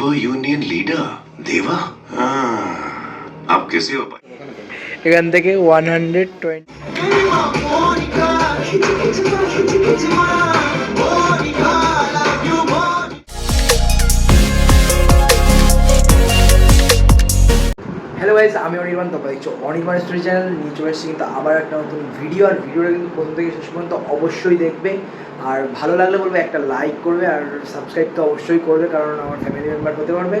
Labour union leader देवा हाँ, आप कैसे हो भाई এখান থেকে one hundred twenty hello guys আমি অনির্বাণ তোমরা দেখছো অনির্বাণ স্টোরি চ্যানেল নিয়ে চলে এসেছি কিন্তু আবার একটা নতুন ভিডিও আর ভিডিওটা কিন্তু প্রথম থেকে শেষ পর্যন্ত অবশ্যই দেখবে আর ভালো লাগলে বলবে একটা লাইক করবে আর সাবস্ক্রাইব তো অবশ্যই করবে কারণ আমার ফ্যামিলি মেম্বার হতে পারবে।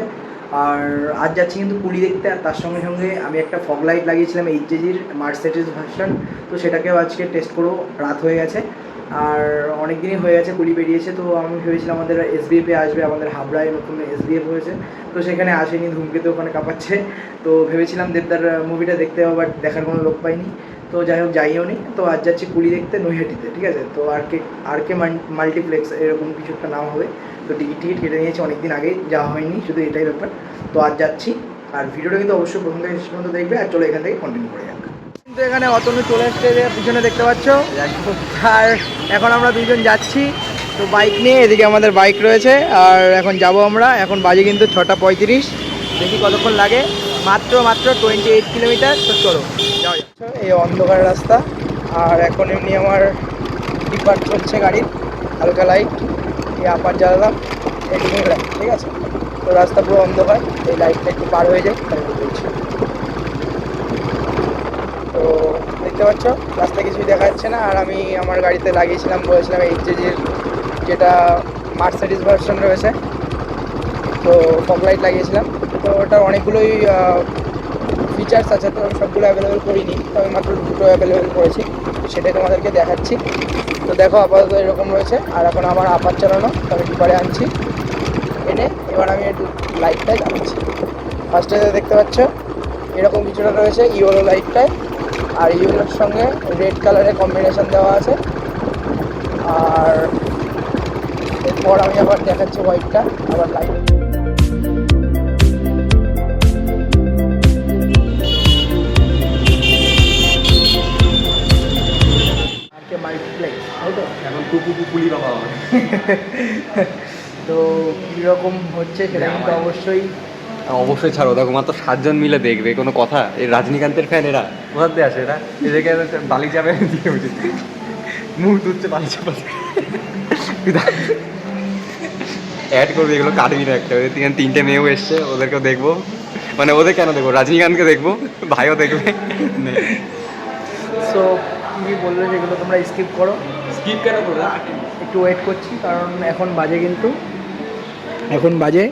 আর আজ যাচ্ছি কিন্তু কুলি দেখতে আর তার সঙ্গে সঙ্গে আমি একটা ফগ লাইট লাগিয়েছিলাম এইচ জির মার্সেটিস ভার্সন তো সেটাকেও আজকে টেস্ট করব, রাত হয়ে গেছে। আর অনেক দিনই হয়ে গেছে কুলি বেরিয়েছে, তো আমি ভেবেছিলাম আমাদের এসবিএফে আসবে, আমাদের হাবড়ায় নতুন এসবিএফ হয়েছে, তো সেখানে আসেনি, ধূমকেতু ওখানে কাঁপাচ্ছে, তো ভেবেছিলাম দেবদার মুভিটা দেখতে হবে বাট দেখার কোনো লোক পাইনি। তো যাই হোক, যাইও নি। তো আজ যাচ্ছি কুলি দেখতে নৈহাটিতে, ঠিক আছে? তো আর কে আর কে মাল্টিপ্লেক্স এরকম কিছু একটা নাম হবে। তো টিকিট টিকিট কেটে নিয়েছি অনেক দিন আগেই যাওয়া হয়নি, শুধু এটাই ব্যাপার। তো আজ যাচ্ছি। আর ভিডিওটা কিন্তু অবশ্যই প্রথম থেকে শেষ পর্যন্ত দেখবে। আর চলো এখান থেকে কন্টিনিউ করে যাক। কিন্তু এখানে অতনু চলে এসছে যে পিছনে দেখতে পাচ্ছ? আর এখন আমরা দুজন যাচ্ছি। তো বাইক নিয়ে, এদিকে আমাদের বাইক রয়েছে। আর এখন যাব আমরা। এখন বাজে কিন্তু ছটা পঁয়ত্রিশ। দেখি কতক্ষণ লাগে। মাত্র মাত্র টোয়েন্টি এইট কিলোমিটার তো চলো। এই অন্ধকার রাস্তা। আর এখন এমনি আমার ডিপার চলছে গাড়ির হালকা লাইট এই আপার জ্বালালাম, এদিকে লাইট ঠিক আছে? তো রাস্তা পুরো অন্ধকার, এই লাইটটা একটু পার হয়ে যায় তাই বলছি তো দেখতে পাচ্ছ রাস্তায় কিছুই দেখা যাচ্ছে না, আর আমি আমার গাড়িতে লাগিয়েছিলাম, বলেছিলাম এইচজের যেটা মার্সিডিস ভার্সন রয়েছে। তো ফগ লাইট লাগিয়েছিলাম। তো ওটার অনেকগুলোই ফিচার্স আছে তো সবগুলো অ্যাভেলেবেল করিনি তবে মাত্র দুটো অ্যাভেলেবেল করেছি, সেটাই তোমাদেরকে দেখাচ্ছি। তো দেখো আপাতত এরকম রয়েছে, আর এখন আমার আপার চালানো আমি ডিপারে আনছি। এনে এবার আমি একটু লাইটটা জ্বালাচ্ছি। ফার্স্টে দেখতে পাচ্ছ, এরকম কিছুটা রয়েছে ইউরো লাইটটায় আর ইউরোর সঙ্গে রেড কালারের কম্বিনেশন দেওয়া আছে। আর এরপর আমি আবার দেখাচ্ছি হোয়াইটটা আবার লাইট কুকুলি বাবা তো কীরকম হচ্ছে সেটা কিন্তু অবশ্যই অবশ্যই ছাড়ো। দেখো মাত্র সাতজন মিলে দেখবে কোনো কথা? এই রজনীকান্তের ফ্যান এরা। কোথাতে আসে এরা? এদেরকে বালি চাপে দিয়ে উচিত মুখ দুচ্ছে বালি চাপা অ্যাড করবে এগুলো কাটবি না একটা। ওদের তিনটে মেয়েও এসছে ওদেরকেও দেখব। মানে ওদের কেন দেখব? রজনীকান্তকে দেখব? ভাইও দেখবে? সো কী বলল সেগুলো তোমরা স্কিপ করো। স্কিপ কেন করবে? একটু ওয়েট করছি কারণ এখন বাজে কিন্তু। এখন বাজে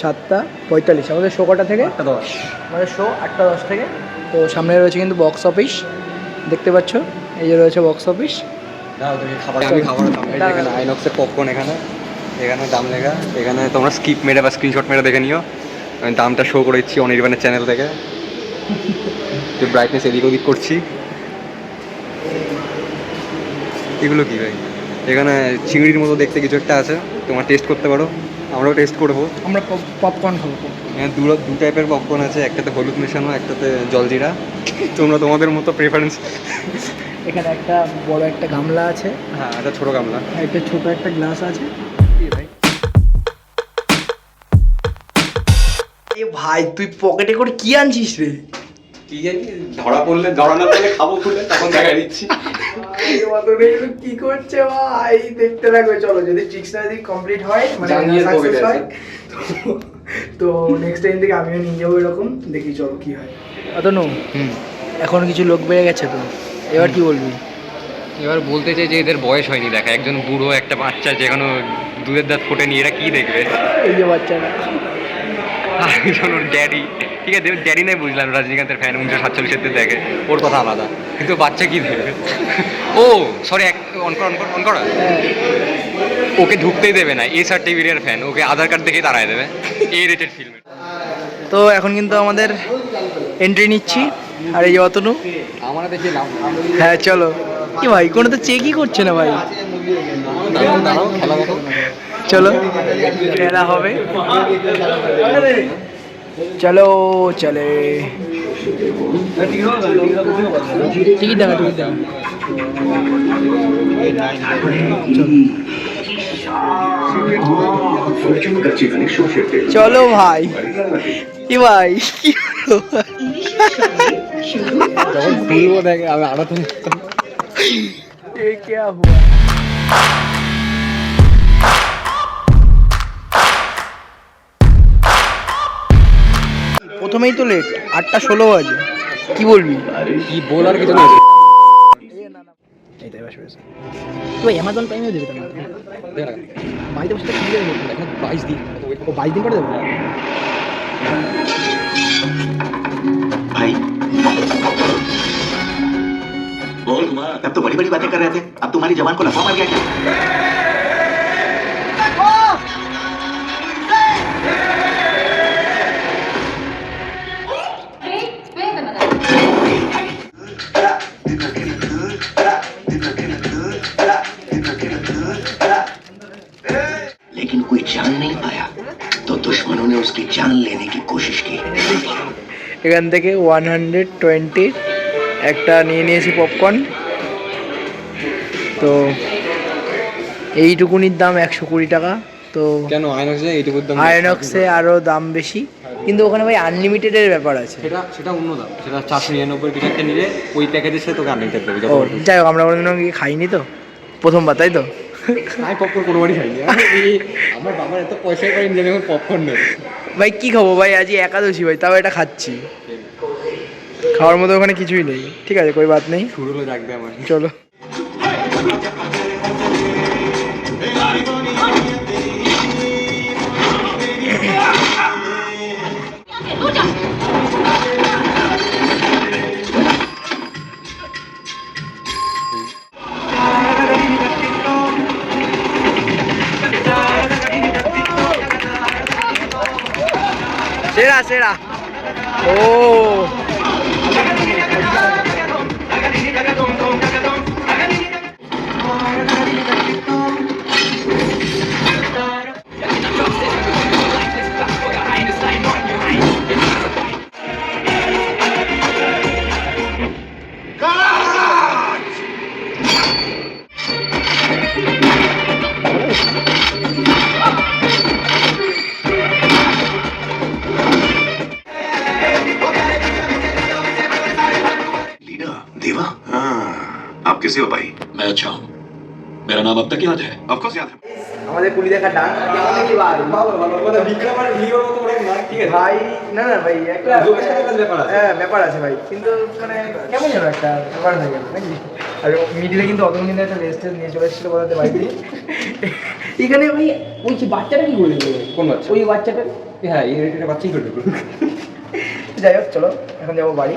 সাতটা পঁয়তাল্লিশ আমাদের শো কটা থেকে? একটা দশ। আমাদের শো আটটা দশ থেকে। তো সামনে রয়েছে কিন্তু বক্স অফিস দেখতে পাচ্ছ? এই যে রয়েছে বক্স অফিস খাবার এখানে আইনক্সের পপকর্ন এখানে। এখানে দাম লেখা। এখানে তোমরা স্কিপ মেরে বা স্ক্রিনশট মেরে দেখে নিও। আমি দামটা শো করে দিচ্ছি অনির্বাণের চ্যানেল থেকে। একটু ব্রাইটনেস এদিক ওদিক করছি। এগুলো কি ভাই? এখানে চিংড়ির মতো দেখতে কিছু একটা আছে তোমার টেস্ট করতে পারো। আমরাও টেস্ট করব। আমরা পপকর্ন খাব এখানে দু দু টাইপের পপকর্ন আছে একটাতে হলুদ মেশানো একটাতে জলজিরা তোমরা তোমাদের মতো প্রেফারেন্স এখানে একটা বড় একটা গামলা আছে। হ্যাঁ একটা ছোটো গামলা। একটা ছোট একটা গ্লাস আছে। এ ভাই তুই পকেটে করে কি আনছিস রে? কি জানি ধরা পড়লে ধরা না পড়লে খাব খুলে তখন দেখা দিচ্ছি। কি করছে ভাই? দেখতে লাগবে চলো যদি ট্রিক্সটা যদি কমপ্লিট হয় মানে এটা। হয়। তো- নেক্সট টাইম থেকে আমিও নিয়ে যাব এরকম দেখি চলো কি হয়। অতনু হুম। এখন কিছু লোক বেড়ে গেছে তো এবার কি বলবি? এবার বলতে চাই যে এদের বয়স হয়নি দেখা একজন বুড়ো একটা বাচ্চা যেখানে দুধের দাঁত ফোটে নিয়ে এরা কি দেখবে? এই যে বাচ্চারা আর একজন ওর ড্যাডি ঠিক আছে ড্যাডি নাই বুঝলাম রজনীকান্তের ফ্যান উনিশশো সাতচল্লিশের দেখে। ওর কথা আলাদা কিন্তু বাচ্চা কি দেখবে ও সরি এক অন কর অন কর অন কর। হ্যাঁ ওকে ঢুকতেই দেবে না এ টিভির ফ্যান ওকে আধার কার্ড দেখেই তাড়ায় দেবে এই রেটেড ফিল্মের তো এখন কিন্তু আমাদের এন্ট্রি নিচ্ছি আর এই অতনু। আমরা দেখি নাম হ্যাঁ চলো। কি ভাই কোনো তো চেকই করছে না ভাই। চলো। খেলা হবে। चलो चले। টিকিট দেখা টিকিট দেখা চলো ভাই কি ভাই কি আমি আড়াতে এ প্রথমেই তো লেট আটটা ষোলো বাজে কি বলবি কি বলার কিছু নেই এই তাই বসে বসে তুই অ্যামাজন প্রাইমেও দেবে তোমার বাড়িতে বসে কিনে দেবে এখন বাইশ দিন ও বাইশ দিন করে দেবে भाई बोल कुमार अब तो बड़ी बड़ी बातें कर रहे थे अब तुम्हारी जवान को लफा मार गया क्या लेकिन कोई जान नहीं पाया तो दुश्मनों ने उसकी जान लेने की कोशिश की এখান থেকে ওয়ান হান্ড্রেড টোয়েন্টির একটা নিয়ে নিয়েছি পপকর্ন তো এইটুকুনির দাম একশো কুড়ি টাকা তো কেন আইনক্সে এইটুকুর দাম আয়নক্সে আরও দাম বেশি কিন্তু ওখানে ভাই আনলিমিটেডের ব্যাপার আছে সেটা সেটা অন্য দাম সেটা চারশো নিরানব্বই কিছু একটা নিলে ওই প্যাকেজের সাথে তোকে আনলিমিটেড দেবে ও যত যাই হোক আমরা কোনোদিনও গিয়ে খাইনি তো প্রথমবার তাই তো আমি পপকর্ন কোনোবারই খাইনি। আমি- আমার বাবার এত পয়সা পাইনি যে এখন পপকর্ন নেই। ভাই কি খাব ভাই? আজ একাদশী ভাই তাও এটা খাচ্ছি। খাওয়ার মতো ওখানে কিছুই নেই। ঠিক আছে কই বাদ নেই। শুরু হলো ডাকবে আমার। চলো। 谁啦谁啦哦。कैसे हो भाई मैं अच्छा हूँ मेरा नाम अब तक याद है ऑफ कोर्स याद है আমাদের কুড়ি দেখা ডান কেমন দেখি ভাই ভালো ভালো কথা বিক্রম আর ভিডিওর মতো ওরকম না ঠিক আছে ভাই না না ভাই একটা লোকেশনের একটা ব্যাপার আছে। হ্যাঁ ব্যাপার আছে ভাই কিন্তু মানে কেমন যেন একটা ব্যাপার হয়ে গেল নাকি আর মিডিলে কিন্তু অতক্ষণ কিন্তু একটা রেস্ট নিয়ে চলে এসেছিল বলতে বাড়িতে এখানে ভাই ওই কি বাচ্চাটা কি করে দিল কোন বাচ্চা ওই বাচ্চাটা হ্যাঁ এই রেটের বাচ্চাই করবে যাই হোক চলো এখন যাবো বাড়ি